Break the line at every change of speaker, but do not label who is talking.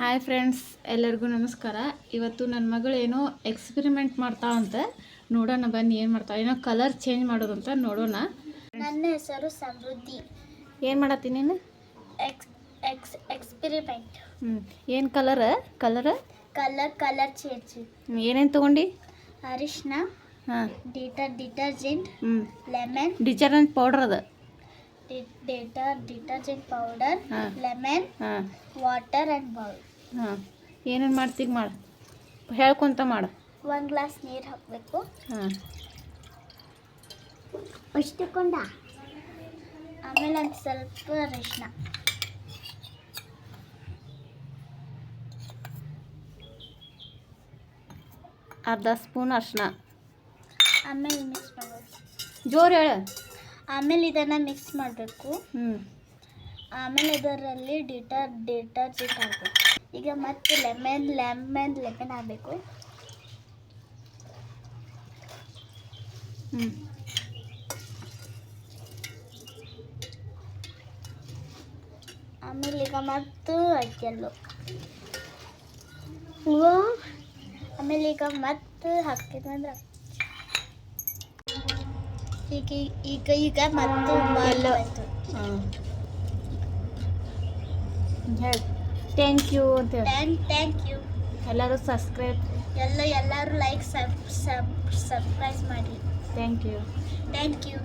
Hi friends ಎಲ್ಲರಿಗೂ ನಮಸ್ಕಾರ. ಇವತ್ತು ನನ್ನ ಮಗಳು ಏನೋ ಮಾಡ್ತಾ ಅಂತ ನೋಡೋಣ ಬನ್ನಿ ಏನು ಮಾಡ್ತಾಳೆ. ಏನೋ ಕಲರ್ ಚೇಂಜ್ ಮಾಡೋದಂತ ನೋಡೋಣ.
ನನ್ನ ಹೆಸರು ಸಮೃದ್ಧಿ.
ಏನು ಮಾಡತ್ತೀನಿ ನೀನು?
ಎಕ್ಸ್ ಎಕ್ಸ್ ಎಕ್ಸ್ಪೆರಿಮೆಂಟ್
ಹ್ಞೂ ಏನು colour colour
colour colour change
ಏನೇನು ತೊಗೊಂಡು?
ಅರಿಶಿನ
ಹಾಂ.
ಡಿಟರ್ ಡಿಟರ್ಜೆಂಟ್
ಹ್ಞೂ
ಲೆಮನ್
ಡಿಟರ್ಜೆಂಟ್ ಪೌಡರ್ ಅದ.
ಡಿಟರ್ ಡಿಟರ್ಜೆಂಟ್ ಪೌಡರ್ ಲೆಮನ್
ಹಾಂ.
ವಾಟರ್ ಆ್ಯಂಡ್ ಬೌಲ್
ಹಾಂ. ಏನೇನು ಮಾಡ್ತೀಗ ಮಾಡು. ಹೇಳ್ಕೊಂತ ಮಾಡು.
ಒಂದು ಗ್ಲಾಸ್ ನೀರು ಹಾಕಬೇಕು.
ಹಾಂ.
ಅಷ್ಟಕೊಂಡ ಆಮೇಲೆ ಒಂದು ಸ್ವಲ್ಪ ಅರಿಶಿನ
ಅರ್ಧ ಸ್ಪೂನ್ ಅರಿಶಿನ
ಆಮೇಲೆ ಮಿಕ್ಸ್ ಮಾಡಬೇಕು.
ಜೋರು ಹೇಳು.
ಆಮೇಲೆ ಇದನ್ನು ಮಿಕ್ಸ್ ಮಾಡಬೇಕು.
ಹ್ಞೂ
ಆಮೇಲೆ ಇದರಲ್ಲಿ ಡಿಟರ್ ಡಿಟರ್ಜೆಂಟ್ ಹಾಕಬೇಕು. ಈಗ ಮತ್ತೆ ಲೆಮನ್ ಲೆಮನ್ ಲೆಮನ್ ಹಾಕಬೇಕು.
ಹ್ಞೂ
ಆಮೇಲೆ ಈಗ ಮತ್ತು ಅಕ್ಕಿಯಲ್ಲು ಆಮೇಲೆ ಈಗ ಮತ್ತೆ ಹಾಕಿದ್ನಂದ್ರೆ ಈಗ ಈಗ ಈಗ ಮತ್ತು
ಹಾಂ ಹೇಳಿ. ಥ್ಯಾಂಕ್ ಯು ಅಂತ ಹೇಳಿ.
ಥ್ಯಾಂಕ್ ಥ್ಯಾಂಕ್ ಯು
ಎಲ್ಲರೂ ಸಬ್ಸ್ಕ್ರೈಬ್
ಎಲ್ಲ ಎಲ್ಲರೂ ಲೈಕ್ ಸಬ್ ಸಬ್ ಸಬ್ಸ್ಕ್ರೈಬ್ ಮಾಡಿ.
Thank you
thank you